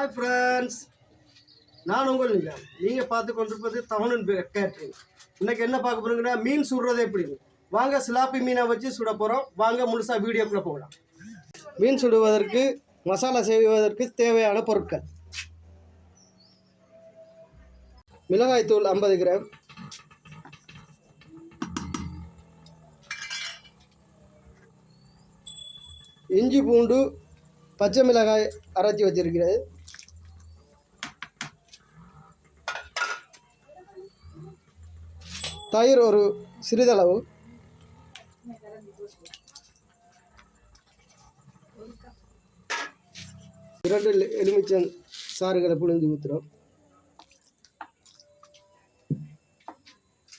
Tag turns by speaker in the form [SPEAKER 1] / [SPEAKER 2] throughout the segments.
[SPEAKER 1] Hi friends நான் உங்கள் நிஜாம் நீங்கள் பார்த்து கொண்டிருப்பது தவணன் கேட்ரிங் இன்றைக்கி என்ன பார்க்க போகிறீங்கன்னா மீன் சுடுறது எப்படின்னு வாங்க சிலாப்பி மீனை வச்சு சுட போகிறோம் வாங்க முழுசாக வீடியோக்குள்ளே போகலாம். மீன் சுடுவதற்கு மசாலா செய்வதற்கு தேவையான பொருட்கள். மிளகாய்த்தூள் ஐம்பது கிராம். இஞ்சி பூண்டு பச்சை மிளகாய் அரைச்சி வச்சிருக்கிறது. தயிர் ஒரு சிறிதளவு. இரண்டு எலுமிச்சம் சாறுகளை புழிஞ்சு ஊற்றுறோம்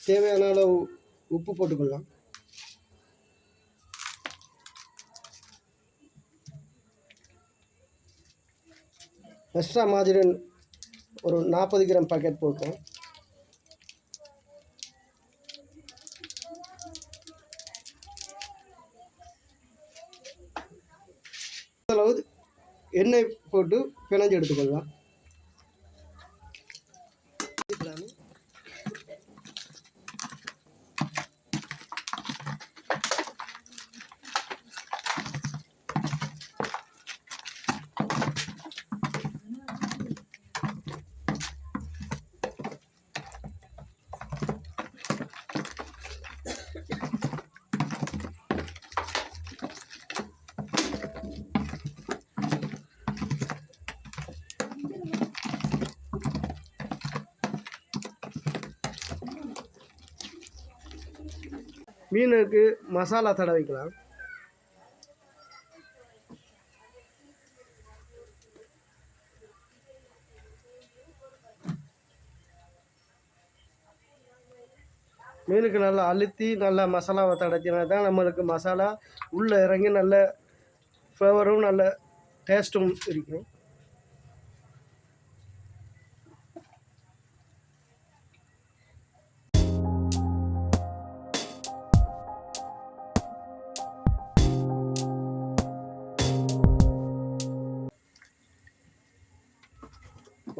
[SPEAKER 1] தேவையான அளவு உப்பு போட்டுக்கொள்ளலாம். எக்ஸ்ட்ரா மாஜரின் ஒரு நாற்பது கிராம் பாக்கெட் போட்டோம். அளவு எண்ணெய் போட்டு பிணைஞ்சு எடுத்துக்கொள்ளலாம். மீனுக்கு மசாலா தடவிக்கலாம் மீனுக்கு நல்லா அழுத்தி நல்லா மசாலாவை தடைச்சினா தான் நம்மளுக்கு மசாலா உள்ளே இறங்கி நல்ல ஃப்ளவரும் நல்ல டேஸ்ட்டும் இருக்கும்.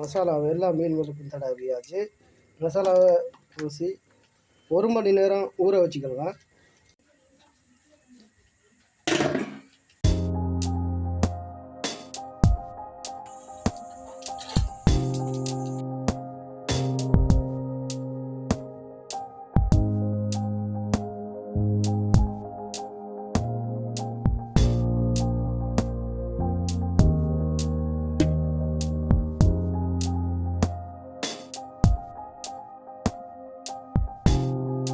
[SPEAKER 1] மசாலாவை எல்லாம் மீன் முழுக்கும் தடவியாச்சு மசாலாவை பூசி ஒரு மணி நேரம் ஊற வச்சுக்கலாம்.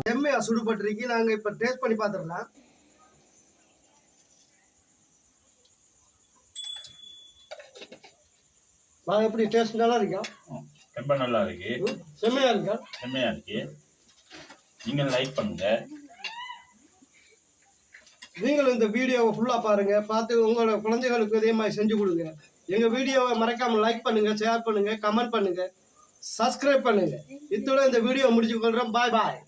[SPEAKER 1] செம்மையா சுடுபட்டிருக்கு. நாங்கள் இப்போ டேஸ்ட் பண்ணி பார்த்துடலாம் நான் எப்படி டேஸ்ட் நல்லா இருக்கா?
[SPEAKER 2] ரொம்ப நல்லா இருக்கு.
[SPEAKER 1] செம்மையா இருக்கா?
[SPEAKER 2] செம்மையா இருக்கு. நீங்கள் லைக் பண்ணுங்க.
[SPEAKER 1] நீங்களும் இந்த வீடியோவை ஃபுல்லாக பாருங்க. பார்த்து உங்களோட குழந்தைகளுக்கு இதே மாதிரி செஞ்சு கொடுங்க. எங்கள் வீடியோவை மறக்காம லைக் பண்ணுங்க ஷேர் பண்ணுங்க கமெண்ட் பண்ணுங்க சப்ஸ்கிரைப் பண்ணுங்க. இத்துடன் இந்த வீடியோ முடிச்சு கொள்றோம் பாய் பாய்